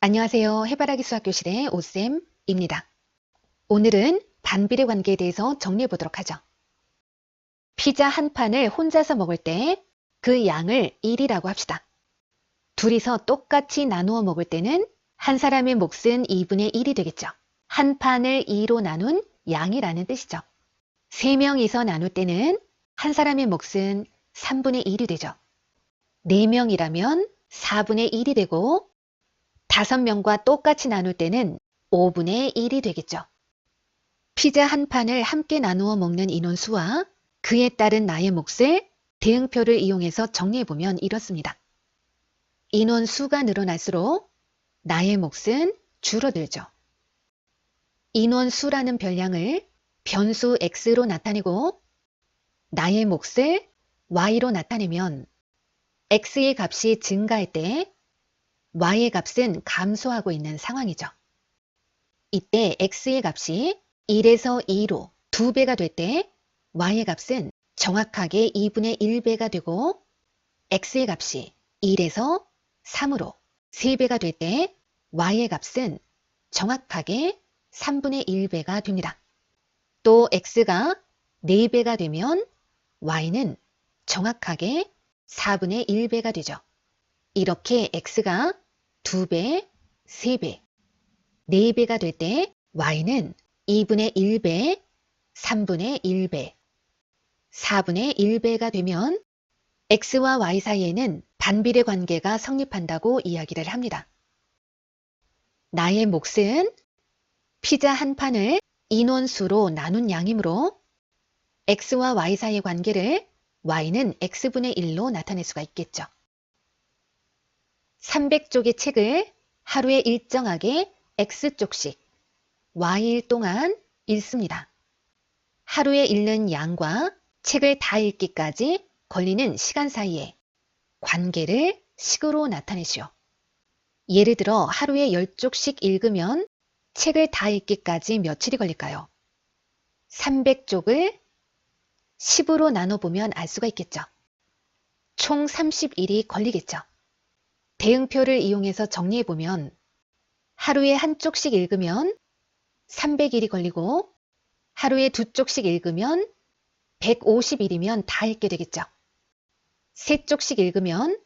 안녕하세요. 해바라기 수학교실의 오쌤입니다. 오늘은 반비례 관계에 대해서 정리해 보도록 하죠. 피자 한 판을 혼자서 먹을 때 그 양을 1이라고 합시다. 둘이서 똑같이 나누어 먹을 때는 한 사람의 몫은 2분의 1이 되겠죠. 한 판을 2로 나눈 양이라는 뜻이죠. 세 명이서 나눌 때는 한 사람의 몫은 3분의 1이 되죠. 네 명이라면 4분의 1이 되고 다섯 명과 똑같이 나눌 때는 5분의 1이 되겠죠. 피자 한 판을 함께 나누어 먹는 인원수와 그에 따른 나의 몫을 대응표를 이용해서 정리해보면 이렇습니다. 인원수가 늘어날수록 나의 몫은 줄어들죠. 인원수라는 별량을 변수 x로 나타내고 나의 몫을 y로 나타내면 x의 값이 증가할 때 y의 값은 감소하고 있는 상황이죠. 이때 x의 값이 1에서 2로 2배가 될 때 y의 값은 정확하게 2분의 1배가 되고 x의 값이 1에서 3으로 3배가 될 때 y의 값은 정확하게 3분의 1배가 됩니다. 또 x가 4배가 되면 y는 정확하게 4분의 1배가 되죠. 이렇게 x가 2배, 3배, 4배가 될 때 y는 2분의 1배, 3분의 1배, 4분의 1배가 되면 x와 y 사이에는 반비례 관계가 성립한다고 이야기를 합니다. 나의 몫은 피자 한 판을 인원수로 나눈 양이므로 x와 y 사이의 관계를 y는 x분의 1로 나타낼 수가 있겠죠. 300쪽의 책을 하루에 일정하게 x쪽씩 y일 동안 읽습니다. 하루에 읽는 양과 책을 다 읽기까지 걸리는 시간 사이에 관계를 식으로 나타내시오. 예를 들어 하루에 10쪽씩 읽으면 책을 다 읽기까지 며칠이 걸릴까요? 300쪽을 10으로 나눠보면 알 수가 있겠죠. 총 30일이 걸리겠죠. 대응표를 이용해서 정리해보면 하루에 한 쪽씩 읽으면 300일이 걸리고 하루에 두 쪽씩 읽으면 150일이면 다 읽게 되겠죠. 세 쪽씩 읽으면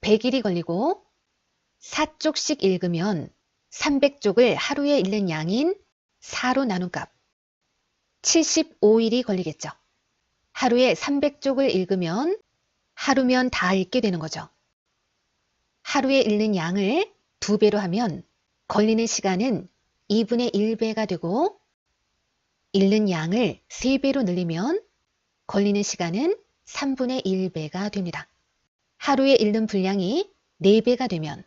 100일이 걸리고 4쪽씩 읽으면 300쪽을 하루에 읽는 양인 4로 나눈 값 75일이 걸리겠죠. 하루에 300쪽을 읽으면 하루면 다 읽게 되는 거죠. 하루에 읽는 양을 두 배로 하면 걸리는 시간은 2분의 1배가 되고 읽는 양을 3배로 늘리면 걸리는 시간은 3분의 1배가 됩니다. 하루에 읽는 분량이 4배가 되면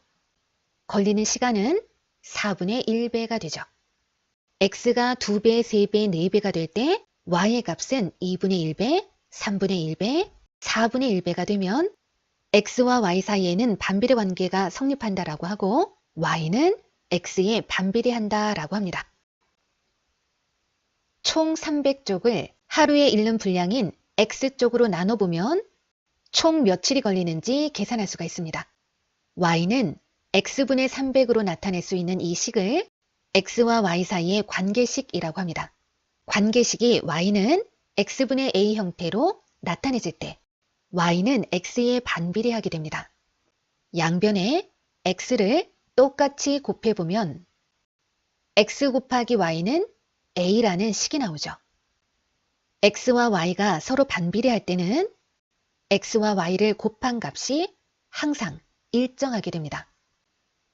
걸리는 시간은 4분의 1배가 되죠. x가 2배, 3배, 4배가 될 때 y의 값은 2분의 1배, 3분의 1배, 4분의 1배가 되면 x와 y 사이에는 반비례 관계가 성립한다라고 하고 y는 x에 반비례한다라고 합니다. 총 300쪽을 하루에 읽는 분량인 x쪽으로 나눠보면 총 며칠이 걸리는지 계산할 수가 있습니다. y는 x분의 300으로 나타낼 수 있는 이 식을 x와 y 사이의 관계식이라고 합니다. 관계식이 y는 x분의 a 형태로 나타내질 때 y는 x에 반비례하게 됩니다. 양변에 x를 똑같이 곱해보면 x 곱하기 y는 a라는 식이 나오죠. x와 y가 서로 반비례할 때는 x와 y를 곱한 값이 항상 일정하게 됩니다.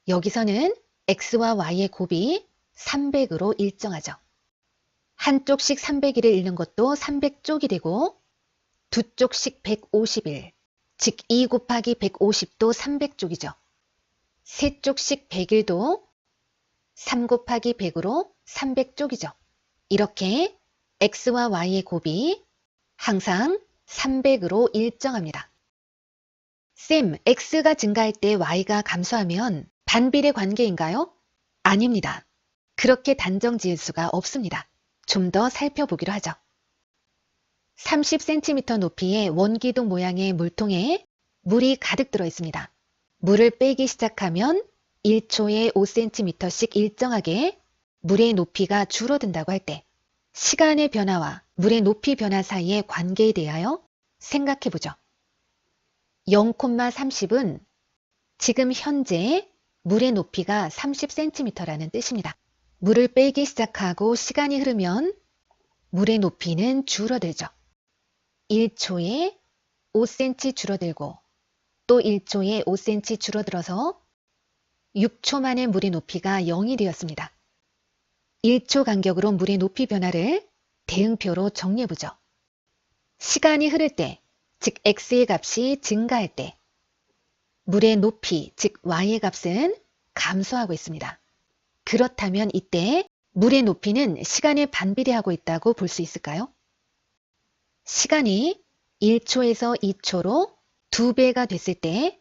여기서는 x와 y의 곱이 300으로 일정하죠. 한쪽씩 300일을 읽는 것도 300쪽이 되고 두 쪽씩 150일, 즉 2 곱하기 150도 300쪽이죠. 세 쪽씩 100일도 3 곱하기 100으로 300쪽이죠. 이렇게 x와 y의 곱이 항상 300으로 일정합니다. 쌤, x가 증가할 때 y가 감소하면 반비례 관계인가요? 아닙니다. 그렇게 단정 지을 수가 없습니다. 좀 더 살펴보기로 하죠. 30cm 높이의 원기둥 모양의 물통에 물이 가득 들어 있습니다. 물을 빼기 시작하면 1초에 5cm씩 일정하게 물의 높이가 줄어든다고 할 때 시간의 변화와 물의 높이 변화 사이의 관계에 대하여 생각해 보죠. 0,30은 지금 현재 물의 높이가 30cm라는 뜻입니다. 물을 빼기 시작하고 시간이 흐르면 물의 높이는 줄어들죠. 1초에 5cm 줄어들고 또 1초에 5cm 줄어들어서 6초 만에 물의 높이가 0이 되었습니다. 1초 간격으로 물의 높이 변화를 대응표로 정리해보죠. 시간이 흐를 때, 즉 x의 값이 증가할 때 물의 높이, 즉 y의 값은 감소하고 있습니다. 그렇다면 이때 물의 높이는 시간에 반비례하고 있다고 볼 수 있을까요? 시간이 1초에서 2초로 2배가 됐을 때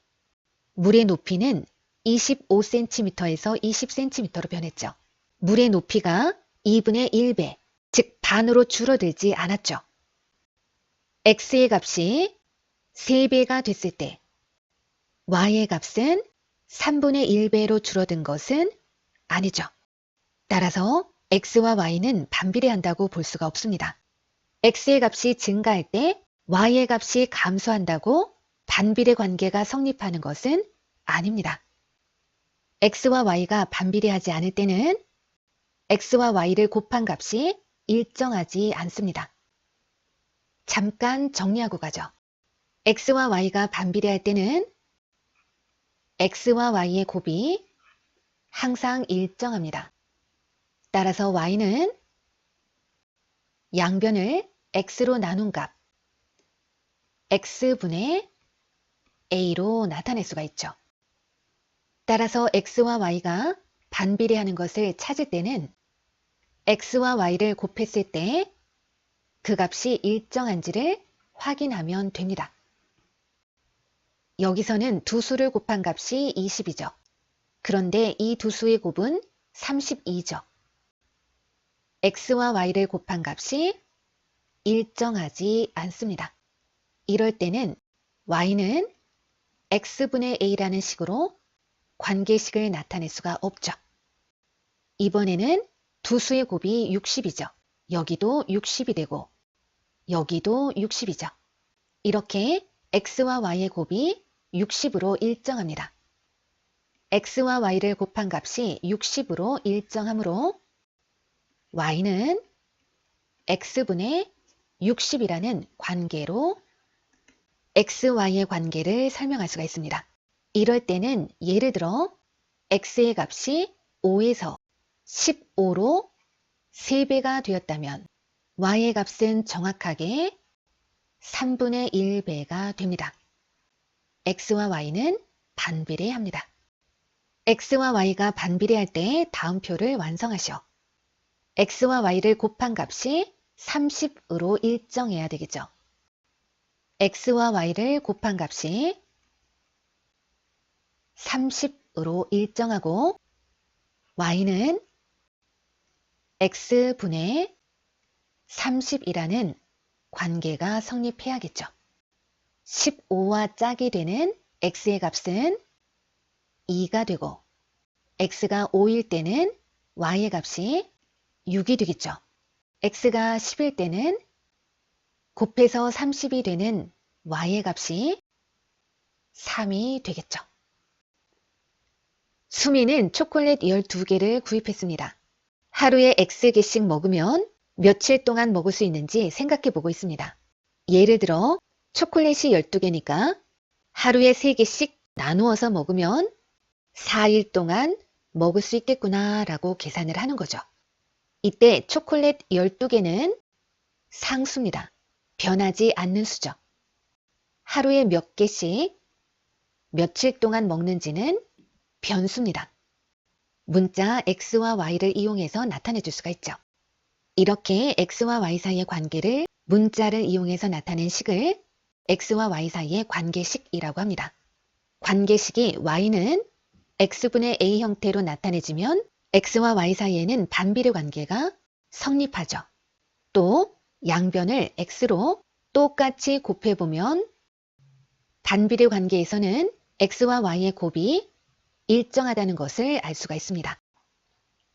물의 높이는 25cm에서 20cm로 변했죠. 물의 높이가 2분의 1배, 즉 반으로 줄어들지 않았죠. x의 값이 3배가 됐을 때 y의 값은 3분의 1배로 줄어든 것은 아니죠. 따라서 x와 y는 반비례한다고 볼 수가 없습니다. X의 값이 증가할 때 y의 값이 감소한다고 반비례 관계가 성립하는 것은 아닙니다. x와 y가 반비례하지 않을 때는 x와 y를 곱한 값이 일정하지 않습니다. 잠깐 정리하고 가죠. x와 y가 반비례할 때는 x와 y의 곱이 항상 일정합니다. 따라서 y는 양변을 x로 나눈 값 x분의 a로 나타낼 수가 있죠. 따라서 x와 y가 반비례하는 것을 찾을 때는 x와 y를 곱했을 때 그 값이 일정한지를 확인하면 됩니다. 여기서는 두 수를 곱한 값이 20이죠. 그런데 이 두 수의 곱은 32죠. x와 y를 곱한 값이 일정하지 않습니다. 이럴 때는 y는 x분의 a라는 식으로 관계식을 나타낼 수가 없죠. 이번에는 두 수의 곱이 60이죠. 여기도 60이 되고 여기도 60이죠. 이렇게 x와 y의 곱이 60으로 일정합니다. x와 y를 곱한 값이 60으로 일정하므로 y는 x분의 60이라는 관계로 xy의 관계를 설명할 수가 있습니다. 이럴 때는 예를 들어 x의 값이 5에서 15로 3배가 되었다면 y의 값은 정확하게 3분의 1배가 됩니다. x와 y는 반비례합니다. x와 y가 반비례할 때 다음 표를 완성하시오. x와 y를 곱한 값이 30으로 일정해야 되겠죠. x와 y를 곱한 값이 30으로 일정하고 y는 x분의 30이라는 관계가 성립해야겠죠. 15와 짝이 되는 x의 값은 2가 되고 x가 5일 때는 y의 값이 6이 되겠죠. X가 10일 때는 곱해서 30이 되는 y의 값이 3이 되겠죠. 수미는 초콜릿 12개를 구입했습니다. 하루에 X개씩 먹으면 며칠 동안 먹을 수 있는지 생각해 보고 있습니다. 예를 들어 초콜릿이 12개니까 하루에 3개씩 나누어서 먹으면 4일 동안 먹을 수 있겠구나 라고 계산을 하는 거죠. 이때 초콜릿 12개는 상수입니다. 변하지 않는 수죠. 하루에 몇 개씩 며칠 동안 먹는지는 변수입니다. 문자 x와 y를 이용해서 나타내 줄 수가 있죠. 이렇게 x와 y 사이의 관계를 문자를 이용해서 나타낸 식을 x와 y 사이의 관계식이라고 합니다. 관계식이 y는 x분의 a 형태로 나타내지면 x와 y 사이에는 반비례 관계가 성립하죠. 또 양변을 x로 똑같이 곱해보면 반비례 관계에서는 x와 y의 곱이 일정하다는 것을 알 수가 있습니다.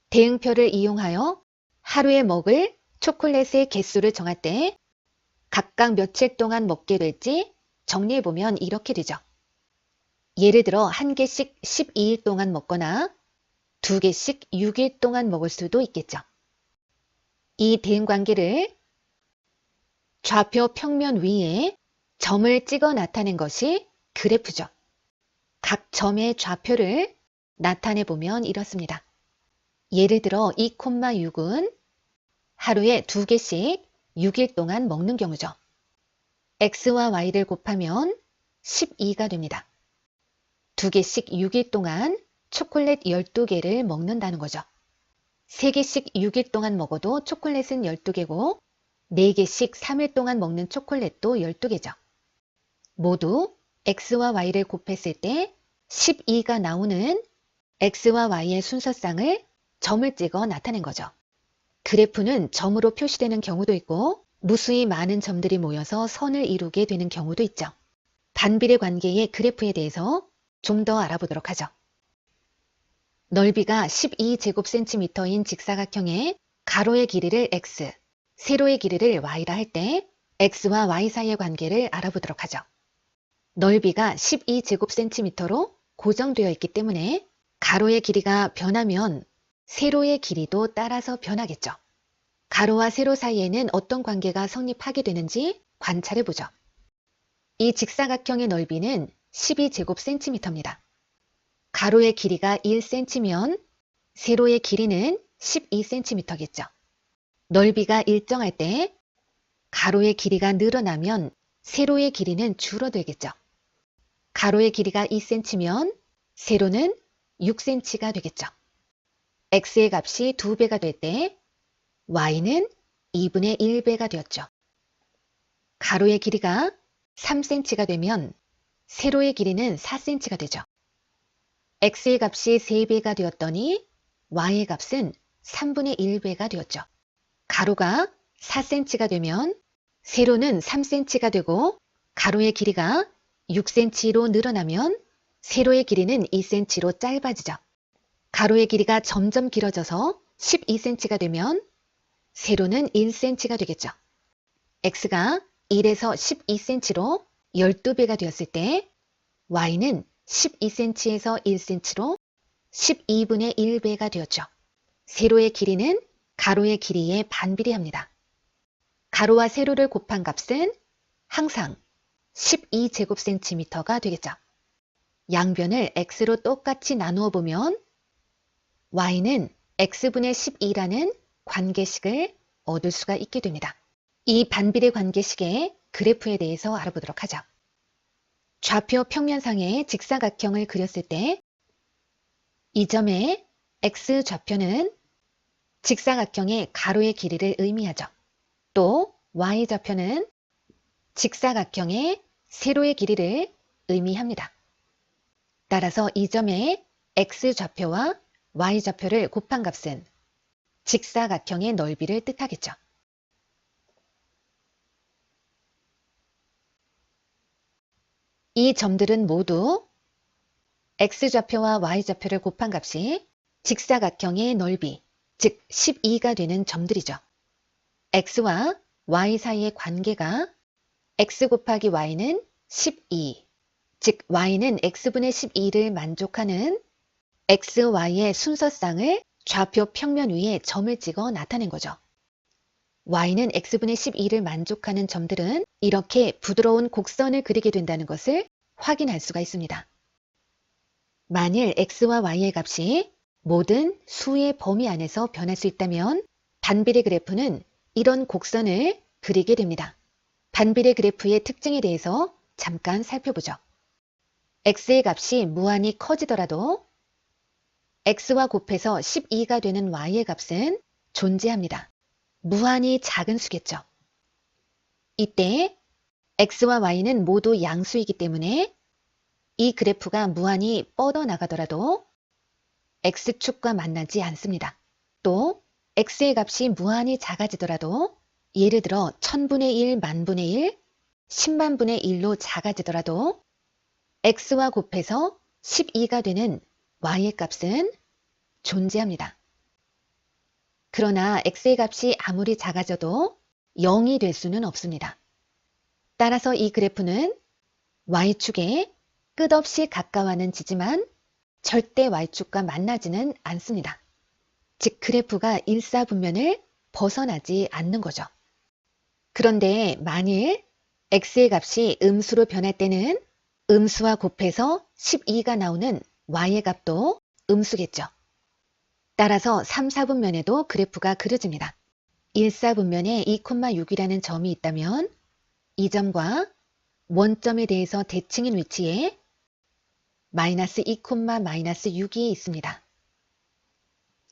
대응표를 이용하여 하루에 먹을 초콜릿의 개수를 정할 때 각각 며칠 동안 먹게 될지 정리해보면 이렇게 되죠. 예를 들어 한 개씩 12일 동안 먹거나 두 개씩 6일 동안 먹을 수도 있겠죠. 이 대응관계를 좌표 평면 위에 점을 찍어 나타낸 것이 그래프죠. 각 점의 좌표를 나타내 보면 이렇습니다. 예를 들어 2,6은 하루에 두 개씩 6일 동안 먹는 경우죠. x와 y를 곱하면 12가 됩니다. 두 개씩 6일 동안 초콜릿 12개를 먹는다는 거죠. 3개씩 6일 동안 먹어도 초콜릿은 12개고 4개씩 3일 동안 먹는 초콜릿도 12개죠. 모두 x와 y를 곱했을 때 12가 나오는 x와 y의 순서쌍을 점을 찍어 나타낸 거죠. 그래프는 점으로 표시되는 경우도 있고 무수히 많은 점들이 모여서 선을 이루게 되는 경우도 있죠. 반비례 관계의 그래프에 대해서 좀 더 알아보도록 하죠. 넓이가 12제곱센티미터인 직사각형의 가로의 길이를 x, 세로의 길이를 y라 할 때 x와 y 사이의 관계를 알아보도록 하죠. 넓이가 12제곱센티미터로 고정되어 있기 때문에 가로의 길이가 변하면 세로의 길이도 따라서 변하겠죠. 가로와 세로 사이에는 어떤 관계가 성립하게 되는지 관찰해 보죠. 이 직사각형의 넓이는 12제곱센티미터입니다. 가로의 길이가 1cm면 세로의 길이는 12cm겠죠. 넓이가 일정할 때 가로의 길이가 늘어나면 세로의 길이는 줄어들겠죠. 가로의 길이가 2cm면 세로는 6cm가 되겠죠. x의 값이 2배가 될 때 y는 2분의 1배가 되었죠. 가로의 길이가 3cm가 되면 세로의 길이는 4cm가 되죠. X의 값이 3배가 되었더니 y의 값은 3분의 1배가 되었죠. 가로가 4cm가 되면 세로는 3cm가 되고 가로의 길이가 6cm로 늘어나면 세로의 길이는 2cm로 짧아지죠. 가로의 길이가 점점 길어져서 12cm가 되면 세로는 1cm가 되겠죠. x가 1에서 12cm로 12배가 되었을 때 y는 12cm에서 1cm로 12분의 1배가 되었죠. 세로의 길이는 가로의 길이에 반비례합니다. 가로와 세로를 곱한 값은 항상 12제곱cm가 되겠죠. 양변을 x로 똑같이 나누어 보면 y는 x분의 12라는 관계식을 얻을 수가 있게 됩니다. 이 반비례 관계식의 그래프에 대해서 알아보도록 하죠. 좌표 평면상의 직사각형을 그렸을 때 이 점의 x좌표는 직사각형의 가로의 길이를 의미하죠. 또 y좌표는 직사각형의 세로의 길이를 의미합니다. 따라서 이 점의 x좌표와 y좌표를 곱한 값은 직사각형의 넓이를 뜻하겠죠. 이 점들은 모두 x좌표와 y좌표를 곱한 값이 직사각형의 넓이, 즉 12가 되는 점들이죠. x와 y 사이의 관계가 x 곱하기 y는 12, 즉 y는 x분의 12를 만족하는 x, y의 순서쌍을 좌표 평면 위에 점을 찍어 나타낸 거죠. Y는 x분의 12를 만족하는 점들은 이렇게 부드러운 곡선을 그리게 된다는 것을 확인할 수가 있습니다. 만일 x와 y의 값이 모든 수의 범위 안에서 변할 수 있다면 반비례 그래프는 이런 곡선을 그리게 됩니다. 반비례 그래프의 특징에 대해서 잠깐 살펴보죠. x의 값이 무한히 커지더라도 x와 곱해서 12가 되는 y의 값은 존재합니다. 무한히 작은 수겠죠. 이때 x와 y는 모두 양수이기 때문에 이 그래프가 무한히 뻗어나가더라도 x축과 만나지 않습니다. 또 x의 값이 무한히 작아지더라도 예를 들어 1000분의 1, 만분의 1, 10만분의 1로 작아지더라도 x와 곱해서 12가 되는 y의 값은 존재합니다. 그러나 x의 값이 아무리 작아져도 0이 될 수는 없습니다. 따라서 이 그래프는 y축에 끝없이 가까워하는 지지만 절대 y축과 만나지는 않습니다. 즉 그래프가 일사분면을 벗어나지 않는 거죠. 그런데 만일 x의 값이 음수로 변할 때는 음수와 곱해서 12가 나오는 y의 값도 음수겠죠. 따라서 3, 4분면에도 그래프가 그려집니다. 1, 4분면에 2,6이라는 점이 있다면 이 점과 원점에 대해서 대칭인 위치에 마이너스 2, 마이너스 6이 있습니다.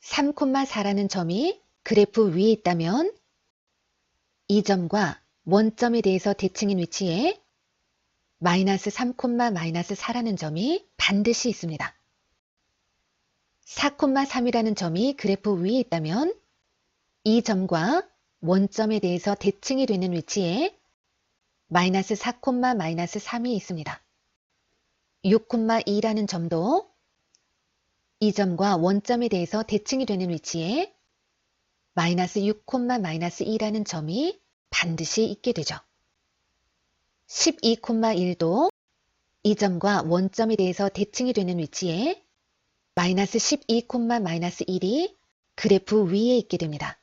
3,4라는 점이 그래프 위에 있다면 이 점과 원점에 대해서 대칭인 위치에 마이너스 3, 마이너스 4라는 점이 반드시 있습니다. 4,3이라는 점이 그래프 위에 있다면 이 점과 원점에 대해서 대칭이 되는 위치에 마이너스 4, 마이너스 3이 있습니다. 6,2라는 점도 이 점과 원점에 대해서 대칭이 되는 위치에 마이너스 6, 마이너스 2라는 점이 반드시 있게 되죠. 12,1도 이 점과 원점에 대해서 대칭이 되는 위치에 마이너스 12, 마이너스 1이 그래프 위에 있게 됩니다.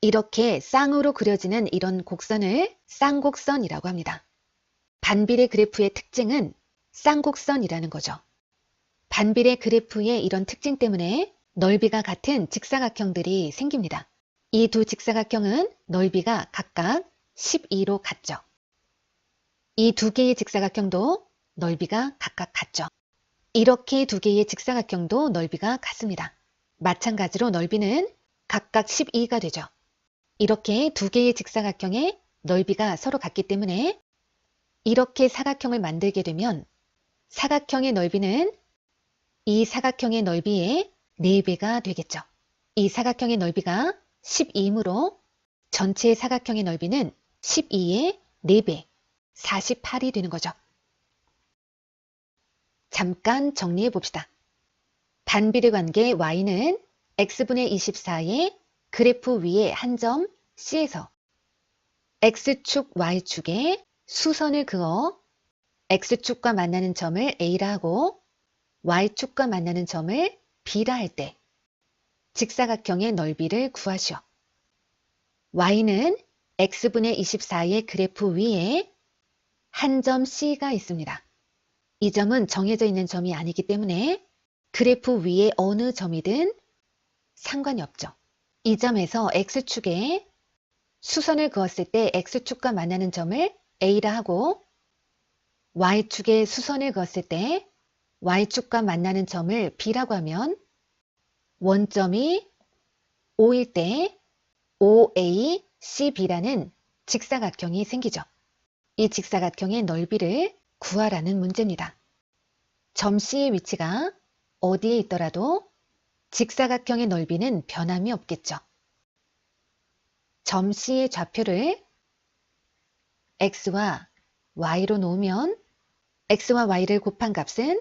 이렇게 쌍으로 그려지는 이런 곡선을 쌍곡선이라고 합니다. 반비례 그래프의 특징은 쌍곡선이라는 거죠. 반비례 그래프의 이런 특징 때문에 넓이가 같은 직사각형들이 생깁니다. 이 두 직사각형은 넓이가 각각 12로 같죠. 이 두 개의 직사각형도 넓이가 각각 같죠. 이렇게 두 개의 직사각형도 넓이가 같습니다. 마찬가지로 넓이는 각각 12가 되죠. 이렇게 두 개의 직사각형의 넓이가 서로 같기 때문에 이렇게 사각형을 만들게 되면 사각형의 넓이는 이 사각형의 넓이의 4배가 되겠죠. 이 사각형의 넓이가 12이므로 전체 사각형의 넓이는 12의 4배, 48이 되는 거죠. 잠깐 정리해 봅시다. 반비례 관계 y는 x분의 24의 그래프 위에 한 점 C에서 x축, y축에 수선을 그어 x축과 만나는 점을 A라 하고 y축과 만나는 점을 B라 할 때 직사각형의 넓이를 구하시오. y는 x분의 24의 그래프 위에 한 점 C가 있습니다. 이 점은 정해져 있는 점이 아니기 때문에 그래프 위에 어느 점이든 상관이 없죠. 이 점에서 x축에 수선을 그었을 때 x축과 만나는 점을 A라 하고 y축에 수선을 그었을 때 y축과 만나는 점을 B라고 하면 원점이 O일 때 OA, CB라는 직사각형이 생기죠. 이 직사각형의 넓이를 구하라는 문제입니다. 점 C의 위치가 어디에 있더라도 직사각형의 넓이는 변함이 없겠죠. 점 C의 좌표를 x와 y로 놓으면 x와 y를 곱한 값은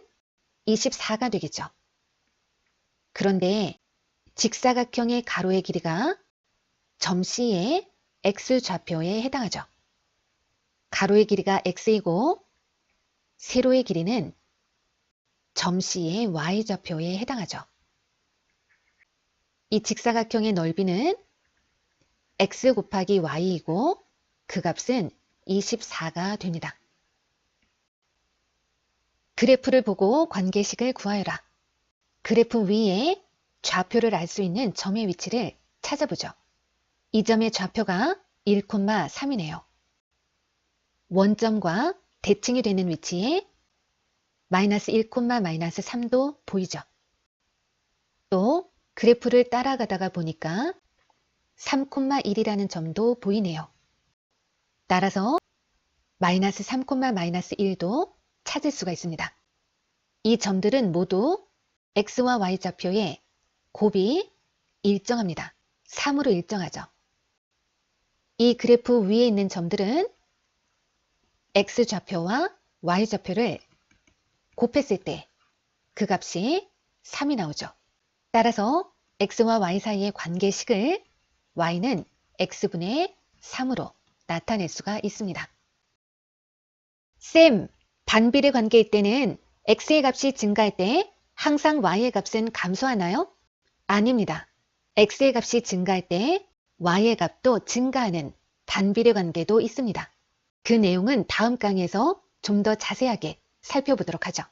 24가 되겠죠. 그런데 직사각형의 가로의 길이가 점 C의 x 좌표에 해당하죠. 가로의 길이가 x이고 세로의 길이는 점 C의 y좌표에 해당하죠. 이 직사각형의 넓이는 x 곱하기 y이고 그 값은 24가 됩니다. 그래프를 보고 관계식을 구하여라. 그래프 위에 좌표를 알 수 있는 점의 위치를 찾아보죠. 이 점의 좌표가 1,3이네요. 원점과 대칭이 되는 위치에 마이너스 1, 마이너스 3도 보이죠. 또 그래프를 따라가다가 보니까 3,1이라는 점도 보이네요. 따라서 마이너스 3, 마이너스 1도 찾을 수가 있습니다. 이 점들은 모두 x와 y좌표의 곱이 일정합니다. 3으로 일정하죠. 이 그래프 위에 있는 점들은 x좌표와 y좌표를 곱했을 때 그 값이 3이 나오죠. 따라서 x와 y 사이의 관계식을 y는 x분의 3으로 나타낼 수가 있습니다. 쌤, 반비례 관계일 때는 x의 값이 증가할 때 항상 y의 값은 감소하나요? 아닙니다. x의 값이 증가할 때 y의 값도 증가하는 반비례 관계도 있습니다. 그 내용은 다음 강의에서 좀 더 자세하게 살펴보도록 하죠.